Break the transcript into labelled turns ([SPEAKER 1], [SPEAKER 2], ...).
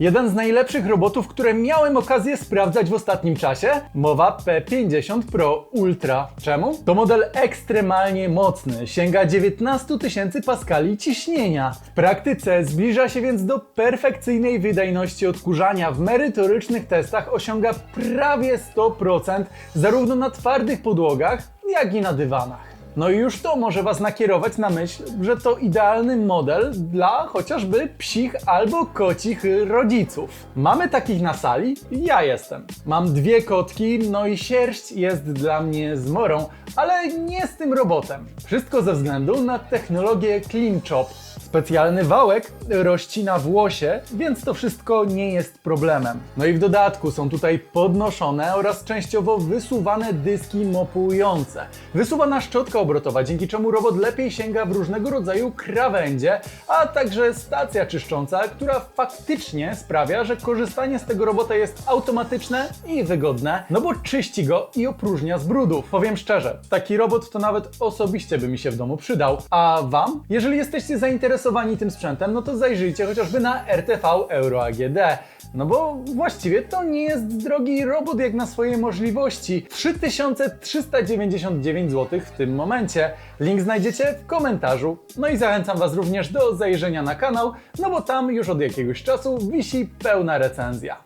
[SPEAKER 1] Jeden z najlepszych robotów, które miałem okazję sprawdzać w ostatnim czasie? Mowa P50 Pro Ultra. Czemu? To model ekstremalnie mocny, sięga 19 tysięcy paskali ciśnienia. W praktyce zbliża się więc do perfekcyjnej wydajności odkurzania. W merytorycznych testach osiąga prawie 100% zarówno na twardych podłogach, jak i na dywanach. No i już to może Was nakierować na myśl, że to idealny model dla chociażby psich albo kocich rodziców. Mamy takich na sali? Ja jestem. Mam dwie kotki, no i sierść jest dla mnie zmorą, ale nie z tym robotem. Wszystko ze względu na technologię Clean Chop. Specjalny wałek rozcina włosie, więc to wszystko nie jest problemem. No i w dodatku są tutaj podnoszone oraz częściowo wysuwane dyski mopujące. Wysuwana szczotka obrotowa, dzięki czemu robot lepiej sięga w różnego rodzaju krawędzie, a także stacja czyszcząca, która faktycznie sprawia, że korzystanie z tego robota jest automatyczne i wygodne, no bo czyści go i opróżnia z brudów. Powiem szczerze, taki robot to nawet osobiście by mi się w domu przydał. A Wam? Jeżeli jesteście zainteresowani tym sprzętem, no to zajrzyjcie chociażby na RTV Euro AGD. No bo właściwie to nie jest drogi robot jak na swoje możliwości. 3399 zł w tym momencie. Link znajdziecie w komentarzu. No i zachęcam Was również do zajrzenia na kanał, no bo tam już od jakiegoś czasu wisi pełna recenzja.